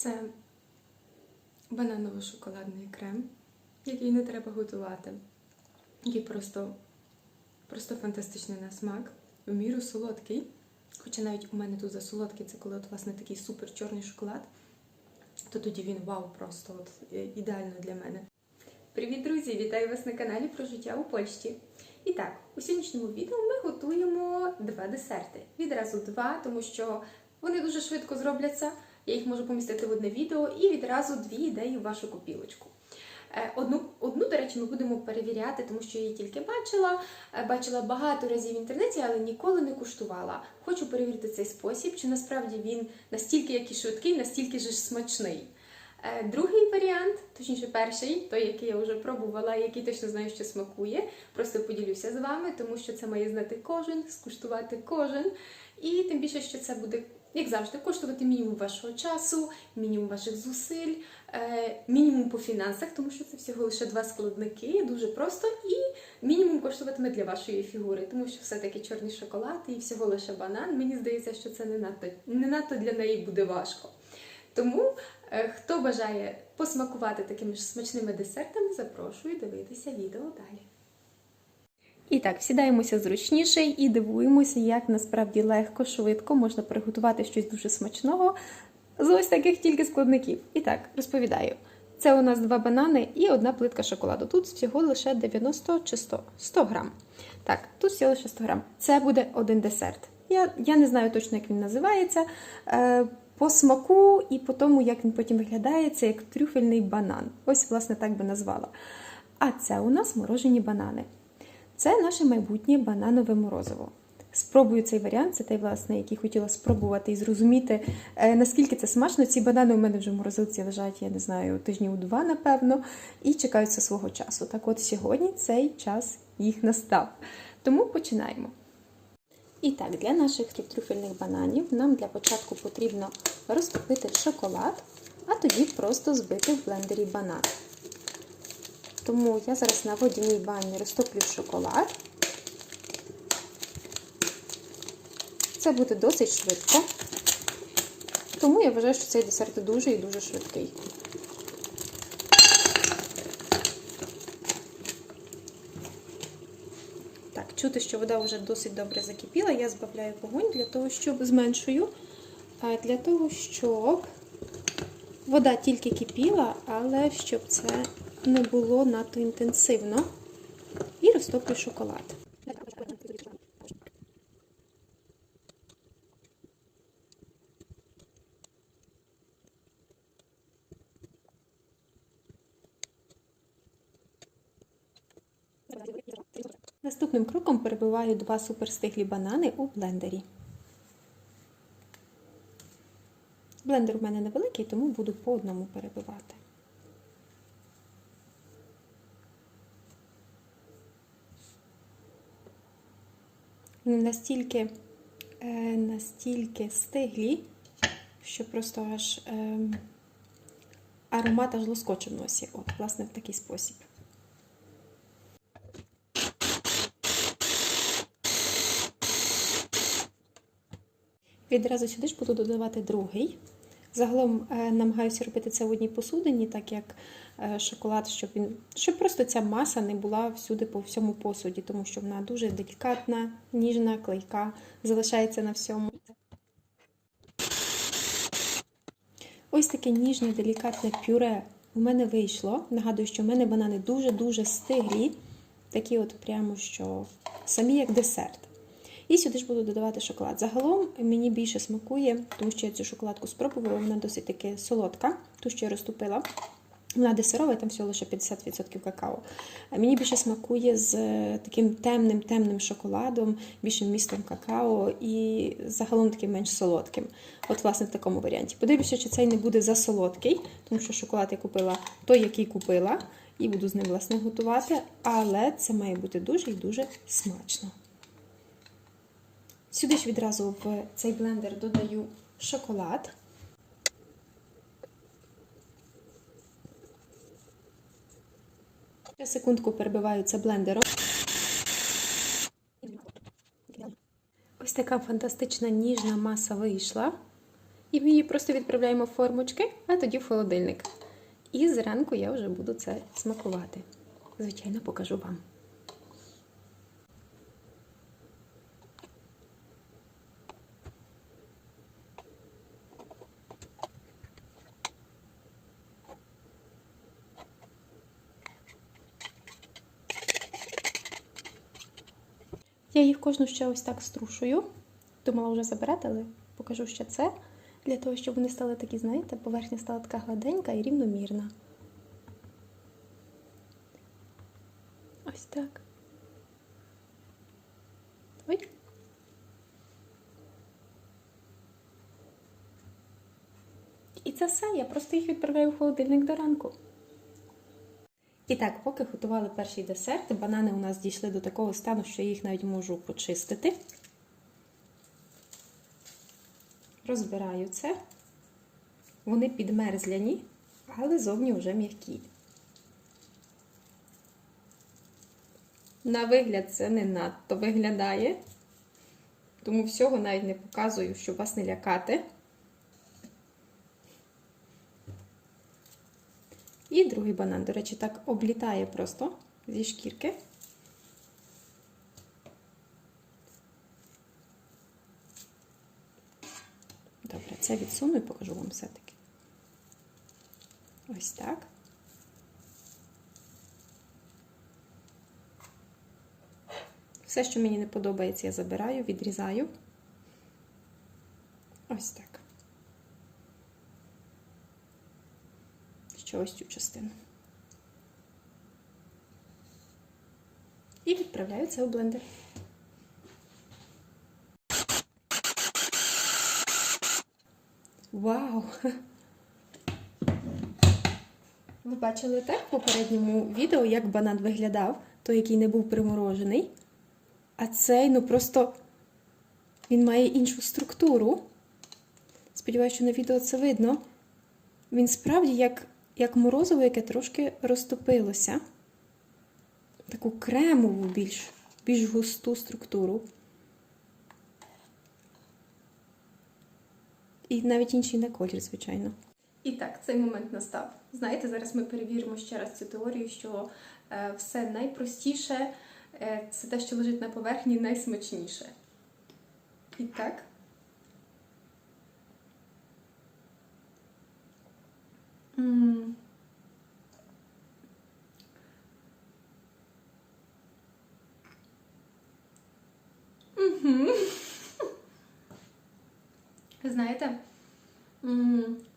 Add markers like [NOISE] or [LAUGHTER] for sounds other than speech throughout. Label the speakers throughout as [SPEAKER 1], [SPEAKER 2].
[SPEAKER 1] Це бананово-шоколадний крем, який не треба готувати, який просто, просто фантастичний на смак, в міру солодкий. Хоча навіть у мене тут за солодкий, це коли от, власне такий супер чорний шоколад, то тоді він вау, просто от, е, ідеально для мене. Привіт, друзі! Вітаю вас на каналі про життя у Польщі. І так, у сьогоднішньому відео ми готуємо два десерти. Відразу два, тому що вони дуже швидко зробляться. Я їх можу помістити в одне відео і відразу дві ідеї в вашу копілочку. Е, Одну, одну, до речі, ми будемо перевіряти, тому що я її тільки бачила. Е, Бачила багато разів в інтернеті, але ніколи не куштувала. Хочу перевірити цей спосіб, чи насправді він настільки як і швидкий, настільки ж смачний. Е, Другий варіант, точніше, перший, той, який я вже пробувала, який точно знаю, що смакує. Просто поділюся з вами, тому що це має знати кожен, скуштувати кожен. І тим більше, що це буде, як завжди, коштувати мінімум вашого часу, мінімум ваших зусиль, е, мінімум по фінансах, тому що це всього лише два складники, дуже просто, і мінімум коштуватиме для вашої фігури, тому що все-таки чорний шоколад і всього лише банан. Мені здається, що це не надто, не надто для неї буде важко. Тому, е, хто бажає посмакувати такими ж смачними десертами, запрошую дивитися відео далі. І так, сідаємося зручніше і дивуємося, як насправді легко, швидко можна приготувати щось дуже смачного з ось таких тільки складників. І так, розповідаю. Це у нас два банани і одна плитка шоколаду. Тут всього лише 90 чи 100, 100 грам. Так, тут всього лише 100 грам. Це буде один десерт. Я, я не знаю точно, як він називається. Е, по смаку і по тому, як він потім виглядає, це як трюфельний банан. Ось, власне, так би назвала. А це у нас морожені банани. Це наше майбутнє бананове морозиво. Спробую цей варіант, це той, власне, який хотіла спробувати і зрозуміти, е, наскільки це смачно. Ці банани у мене вже в морозилці лежать, я не знаю, тижнів два, напевно, і чекаються свого часу. Так от сьогодні цей час їх настав. Тому починаємо. І так, для наших трюфельних бананів нам для початку потрібно розтопити шоколад, а тоді просто збити в блендері банан. Тому я зараз на водяній бані розтоплю шоколад. Це буде досить швидко. Тому я вважаю, що цей десерт дуже і дуже швидкий. Так, чути, що вода вже досить добре закипіла. Я збавляю вогонь для того, щоб зменшую, для того, щоб вода тільки кипіла, але щоб це не було надто інтенсивно. І розтоплю шоколад. Наступним кроком перебиваю два суперстиглі банани у блендері. Блендер у мене невеликий, тому буду по одному перебивати. Настільки, е, настільки стиглі, що просто аж е, аромат аж лоскоче в носі. От, власне, в такий спосіб. Відразу сюди ж буду додавати другий. Загалом е, намагаюся робити це в одній посудині, так як е, шоколад, щоб він, щоб просто ця маса не була всюди по всьому посуді, тому що вона дуже делікатна, ніжна, клейка, залишається на всьому. Ось таке ніжне, делікатне пюре у мене вийшло. Нагадую, що в мене банани дуже-дуже стиглі, такі от прямо що самі як десерт. І сюди ж буду додавати шоколад. Загалом мені більше смакує, тому що я цю шоколадку спробувала, вона досить таки солодка, ту, що я розтопила. Вона десерова, там всього лише 50% какао. А мені більше смакує з таким темним темним шоколадом, більшим містом какао і загалом таким менш солодким. От, власне, в такому варіанті. Подивлюся, чи цей не буде засолодкий, тому що шоколад я купила той, який купила, і буду з ним власне готувати. Але це має бути дуже і дуже смачно. Сюди ж відразу в цей блендер додаю шоколад. Ще секундку перебиваю це блендером. Ось така фантастична ніжна маса вийшла. І ми її просто відправляємо в формочки, а тоді в холодильник. І зранку я вже буду це смакувати. Звичайно, покажу вам. Кожну ще ось так струшую. Думала вже забирати, але покажу ще це. Для того, щоб вони стали такі, знаєте, поверхня стала така гладенька і рівномірна. Ось так. Ой. І це все. Я просто їх відправляю в холодильник до ранку. І так, поки готували перший десерт, банани у нас дійшли до такого стану, що я їх навіть можу почистити. Розбираю це. Вони підмерзляні, але зовні вже м'які. На вигляд це не надто виглядає, тому всього навіть не показую, щоб вас не лякати. І другий банан, до речі, так облітає просто зі шкірки. Добре, це відсуну і покажу вам все-таки. Ось так. Все, що мені не подобається, я забираю, відрізаю. Ось так. Ще ось цю частину. І відправляю це у блендер. Вау! Ви бачили так в попередньому відео, як банан виглядав, той, який не був приморожений. А цей, ну просто він має іншу структуру. Сподіваюся, що на відео це видно. Він справді як, як морозиво, яке трошки розтопилося. Таку кремову, більш, більш густу структуру. І навіть інший на колір, звичайно. І так, цей момент настав. Знаєте, зараз ми перевіримо ще раз цю теорію, що е, все найпростіше е, це те, що лежить на поверхні, найсмачніше. І так. Знаєте,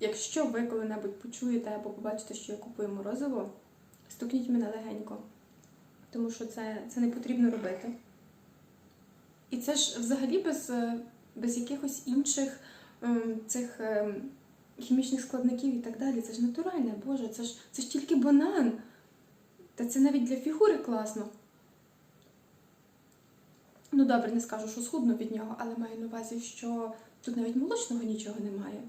[SPEAKER 1] якщо ви коли-небудь почуєте або побачите, що я купую морозиво, стукніть мене легенько, тому що це, це не потрібно робити. І це ж взагалі без, без якихось інших ем, цих ем, хімічних складників і так далі. Це ж натуральне, Боже, це ж, це ж тільки банан. Та це навіть для фігури класно. Ну, добре, не скажу, що схудно від нього, але маю на увазі, що тут навіть молочного нічого немає.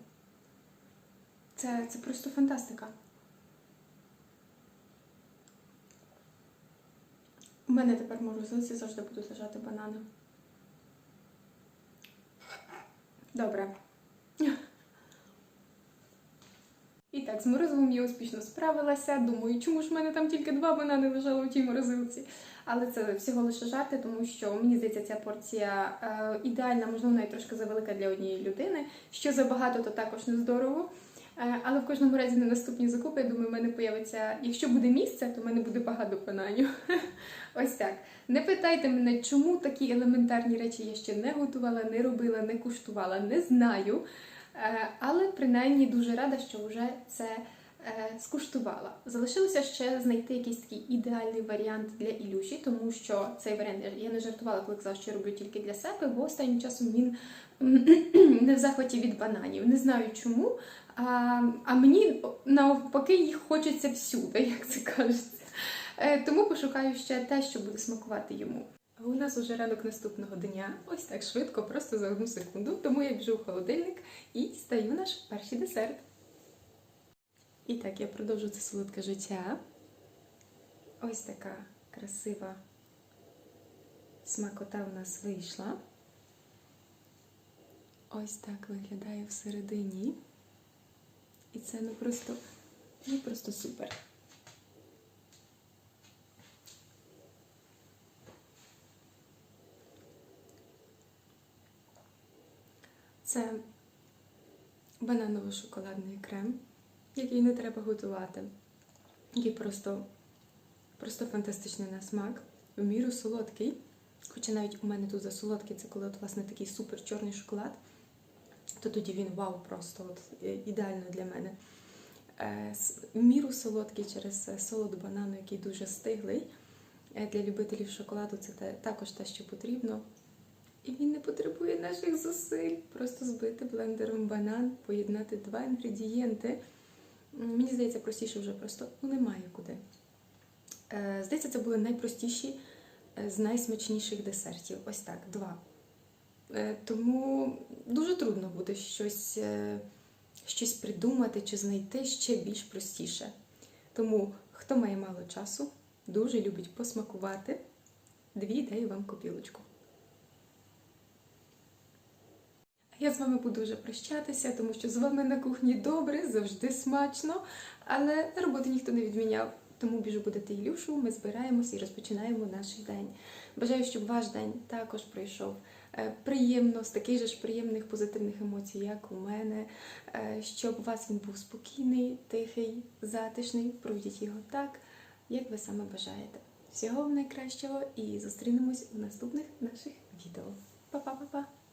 [SPEAKER 1] Це, це просто фантастика. У мене тепер в морозилці завжди будуть лежати банани. Добре. І так, з морозивом я успішно справилася. Думаю, чому ж в мене там тільки два банани лежали у тій морозилці. Але це всього лише жарти, тому що мені здається, ця порція е, ідеальна, можливо, навіть трошки завелика для однієї людини. Що забагато, то також не здорово. Е, але в кожному разі на наступні закупи, я думаю, в мене появиться, якщо буде місце, то в мене буде багато бананів. [LAUGHS] Ось так. Не питайте мене, чому такі елементарні речі я ще не готувала, не робила, не куштувала, не знаю. Е, Але принаймні дуже рада, що вже це е, скуштувала. Залишилося ще знайти якийсь такий ідеальний варіант для Ілюші, тому що цей варіант я не жартувала, коли казала, що роблю тільки для себе, бо останнім часом він [CLEARS THROAT] не в захваті від бананів. Не знаю чому. А, а мені навпаки їх хочеться всюди, [LAUGHS] як це кажеться. Е, Тому пошукаю ще те, що буде смакувати йому. У нас уже ранок наступного дня, ось так швидко, просто за одну секунду. Тому я біжу в холодильник і стаю наш перший десерт. І так, я продовжу це солодке життя. Ось така красива смакота у нас вийшла. ось так виглядає всередині. І це ну просто, ну просто супер. Це бананово-шоколадний крем, який не треба готувати, який просто, просто фантастичний на смак, в міру солодкий. Хоча навіть у мене тут за солодкий, це коли от, власне такий супер чорний шоколад, то тоді він вау, просто от, е, ідеально для мене. Е, міру солодкий через е, солод банану, який дуже стиглий. Для любителів шоколаду це також те, що потрібно. І він не потребує наших зусиль. Просто збити блендером банан, поєднати два інгредієнти. Мені здається, простіше вже просто ну, немає куди. Е, Здається, це були найпростіші е, з найсмачніших десертів. Ось так, два. Е, Тому дуже трудно буде щось, щось придумати чи знайти ще більш простіше. Тому, хто має мало часу, дуже любить посмакувати, дві ідеї вам копілочку. Я з вами буду вже прощатися, тому що з вами на кухні добре, завжди смачно, але роботи ніхто не відміняв. Тому біжу будете Ілюшу, ми збираємося і розпочинаємо наш день. Бажаю, щоб ваш день також пройшов е, приємно, з таких же ж приємних позитивних емоцій, як у мене, е, щоб у вас він був спокійний, тихий, затишний. Проведіть його так, як ви саме бажаєте. Всього вам найкращого і зустрінемось у наступних наших відео. Па-па-па-па!